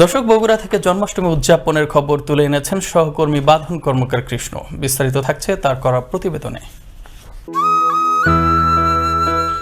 দর্শক, বগুড়া থেকে জন্মাষ্টমী উদযাপনের খবর তুলে এনেছেন সহকর্মী বাঁধন কর্মকার কৃষ্ণ। বিস্তারিত থাকছে তার করা প্রতিবেদনে।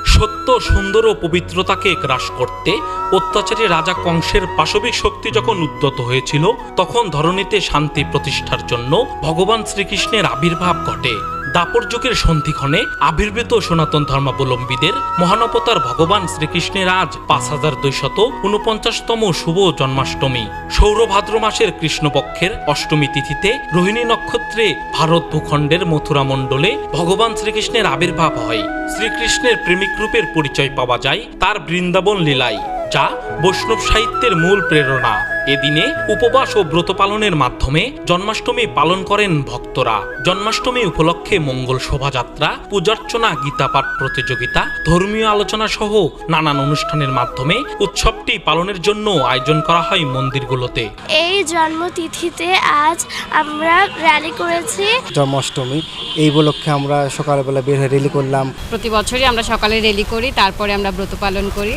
সত্য, সুন্দর ও পবিত্রতাকে গ্রাস করতে অত্যাচারী রাজা কংসের পাশবিক শক্তি যখন উদ্যত হয়েছিল, তখন ধরণীতে শান্তি প্রতিষ্ঠার জন্য ভগবান শ্রীকৃষ্ণের আবির্ভাব ঘটে। দাপর যুগের সন্ধিক্ষণে আবির্ভূত সনাতন ধর্মাবলম্বীদের মহানবতার ভগবান শ্রীকৃষ্ণের আজ পাঁচ হাজার দুইশত উনপঞ্চাশতম শুভ জন্মাষ্টমী। সৌরভাদ্র মাসের কৃষ্ণপক্ষের অষ্টমী তিথিতে রোহিণী নক্ষত্রে ভারত ভূখণ্ডের মথুরা মণ্ডলে ভগবান শ্রীকৃষ্ণের আবির্ভাব হয়। শ্রীকৃষ্ণের প্রেমিক রূপের পরিচয় পাওয়া যায় তার বৃন্দাবন লীলায়, যা বৈষ্ণব সাহিত্যের মূল প্রেরণা। এদিনে উপবাস ও ব্রত পালনের মাধ্যমে জন্মাষ্টমী পালন করেন ভক্তরা। জন্মাষ্টমী উপলক্ষে মঙ্গল শোভাযাত্রা পূজার্চনা গীতাপাঠ প্রতিযোগিতা ধর্মীয় আলোচনা সহ নানান অনুষ্ঠানের মাধ্যমে উৎসবটি পালনের জন্য আয়োজন করা হয় মন্দিরগুলোতে। এই জন্মতিথিতে আজ আমরা র্যালি করেছি। জন্মাষ্টমী এই উপলক্ষে আমরা সকালবেলা বের হয়ে রেলি করলাম। প্রতি বছরই আমরা সকালে রেলি করি তারপরে আমরা ব্রত পালন করি।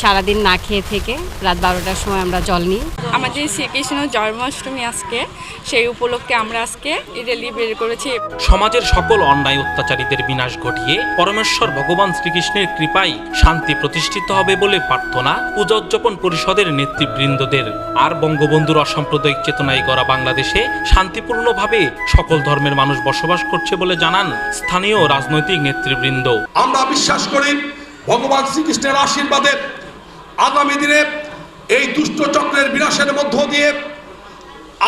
সারাদিন না খেয়ে থেকে রাত বারোটার সময় আমরা জল নিই। আমাদের শ্রীকৃষ্ণ জন্মাষ্টমী আজকে সেই উপলক্ষে আমরা আজকে এই র্যালি বের করেছি। সমাজের সকল অন্যায় অত্যাচারীদের বিনাশ ঘটিয়ে পরমেশ্বর ভগবান শ্রীকৃষ্ণের কৃপায় শান্তি প্রতিষ্ঠিত হবে বলে প্রার্থনা পূজা উদযাপন পরিষদের নেতৃবৃন্দদের। আর বঙ্গবন্ধুর অসাম্প্রদায়িক চেতনায় গড়া বাংলাদেশে শান্তিপূর্ণভাবে সকল ধর্মের মানুষ বসবাস করছে বলে জানান স্থানীয় রাজনৈতিক নেতৃবৃন্দ। আমরা বিশ্বাস করি ভগবান শ্রীকৃষ্ণের আশীর্বাদে আগামী দিনে এই দুষ্ট চক্রের বিনাশের মধ্য দিয়ে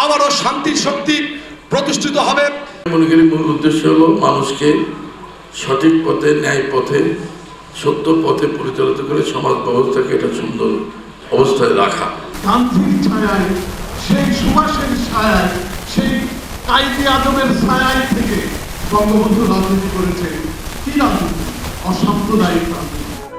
আবারও শান্তির শক্তি প্রতিষ্ঠিত হবে। মনে করি মূল উদ্দেশ্য হলো মানুষকে সঠিক পথে ন্যায় পথে সত্য পথে পরিচালিত করে সমাজ ব্যবস্থাকে একটা সুন্দর অবস্থায় রাখা। গান্ধীর ছায়ায় সেই সুভাষের ছায়ায় সেই কাইদি আদমের ছায়ায় থেকে বঙ্গবন্ধু রাজনীতি করেছে কি রাজনীতি অসাম্প্রদায়িক রাজনীতি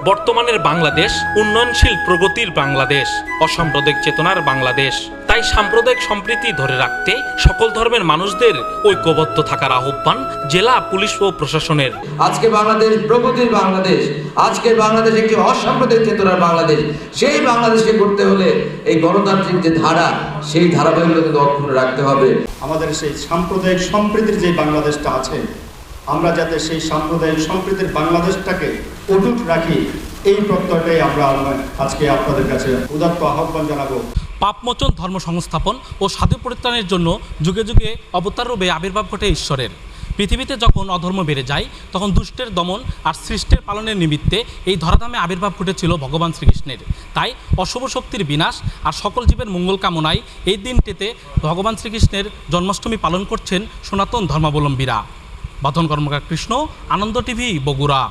বর্তমানের বাংলাদেশ উন্নয়নশীল প্রগতির বাংলাদেশ অসাম্প্রদায়িক চেতনার বাংলাদেশ। তাই সাম্প্রদায়িক সম্প্রীতি ধরে রাখতে সকল ধর্মের মানুষদের ঐক্যবদ্ধ থাকার আহ্বান জেলা পুলিশ ও প্রশাসনের। আজকে বাংলাদেশ প্রগতির বাংলাদেশ আজকের বাংলাদেশ একটি অসাম্প্রদায়িক চেতনার বাংলাদেশ। সেই বাংলাদেশকে করতে হলে এই গণতান্ত্রিক যে ধারা সেই ধারাবাহিকতাকে অক্ষুণ্ণ রাখতে হবে। আমাদের সেই সাম্প্রদায়িক সম্প্রীতির যে বাংলাদেশটা আছে আমরা যাতে সেই সাম্প্রদায়িক সম্প্রীতির বাংলাদেশটাকে অটুট রাখি। এই প্রত্যয়টাই আমরা আজকে আপনাদের কাছে উদাত্ত আহ্বান জানাব। পাপমোচন ধর্ম সংস্থাপন ও সাধু পরিত্রাণের জন্য যুগে যুগে অবতার রূপে আবির্ভাব ঘটে ঈশ্বরের। পৃথিবীতে যখন অধর্ম বেড়ে যায়, তখন দুষ্টের দমন আর সৃষ্টের পালনের নিমিত্তে এই ধরাধামে আবির্ভাব ঘটেছিল ভগবান শ্রীকৃষ্ণের। তাই অশুভ শক্তির বিনাশ আর সকল জীবের মঙ্গল কামনায় এই দিনটিতে ভগবান শ্রীকৃষ্ণের জন্মাষ্টমী পালন করছেন সনাতন ধর্মাবলম্বীরা। বাদন কর্মকার কৃষ্ণ, আনন্দ টিভি, বগুড়া।